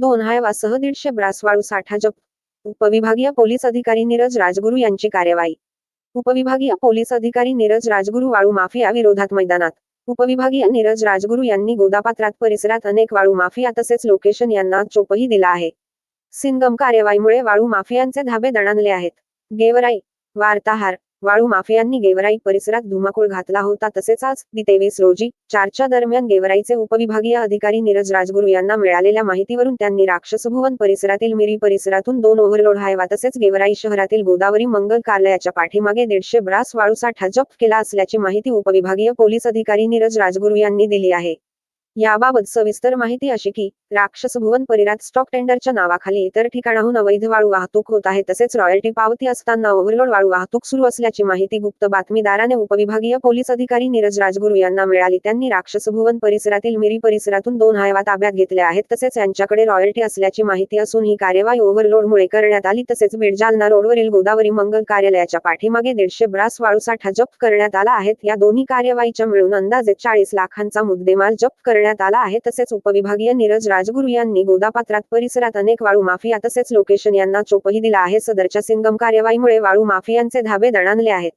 दोन हायवासह दीडशे ब्रासवाळू साठा जप्त उपविभागीय पोलीस अधिकारी नीरज राजगुरू यांची कार्यवाही. उपविभागीय पोलीस अधिकारी नीरज राजगुरू वाळू माफिया विरोधात मैदानात. उपविभागीय नीरज राजगुरू यांनी गोदापात्रात परिसरात अनेक वाळू माफिया तसेच लोकेशन यांना चोपही दिला आहे. सिंगम कार्यवाहीमुळे वाळू माफियांचे धाबे दणाणले आहेत. गेवराई वार्ताहार वाळू माफियांनी गेवराई परिसरात धुमाकूळ घातला होता. तसेच आज तेवीस रोजी चारच्या दरम्यान गेवराईचे उपविभागीय अधिकारी नीरज राजगुरू यांना मिळालेल्या माहितीवरून त्यांनी राक्षसभुवन परिसरातील मिरी परिसरातून दोन ओव्हरलोड हायवा तसेच गेवराई शहरातील गोदावरी मंगल कार्यालयाच्या पाठीमागे दीडशे ब्रास वाळू साठा जप्त केला असल्याची माहिती उपविभागीय पोलीस अधिकारी नीरज राजगुरू यांनी दिली आहे. याबाबत सविस्तर माहिती अशी की राक्षसभुवन परिसरात स्टॉक टेंडरच्या नावाखाली इतर ठिकाणाहून अवैध वाळू वाहतूक होत आहे तसेच रॉयल्टी पावती असताना ओव्हरलोड वाळू वाहतूक सुरू असल्याची माहिती गुप्त बातमीदाराने उपविभागीय पोलीस अधिकारी नीरज राजगुरू यांना मिळाली. त्यांनी राक्षसभुवन परिसरातील मिरी परिसरातून दोन हायवा ताब्यात घेतल्या आहेत तसेच यांच्याकडे रॉयल्टी असल्याची माहिती असून ही कार्यवाही ओव्हरलोडमुळे करण्यात आली तसेच बीड जालना रोडवरील गोदावरी मंगल कार्यालयाच्या पाठीमागे दीडशे ब्रास वाळू साठा जप्त करण्यात आला आहे. या दोन्ही कार्यवाहीच्या मिळून अंदाजे चाळीस लाखांचा मुद्देमाल जप्त करण्यात आला आहे तसेच उपविभागीय नीरज राजगुरू यांनी गोदापात्रात परिसरात अनेक वाळू माफिया तसेच लोकेशन यांना चोपही दिला आहे. सदरच्या सिंगम कार्यवाहीमुळे वाळू माफियांचे धाबे दणाणले आहेत.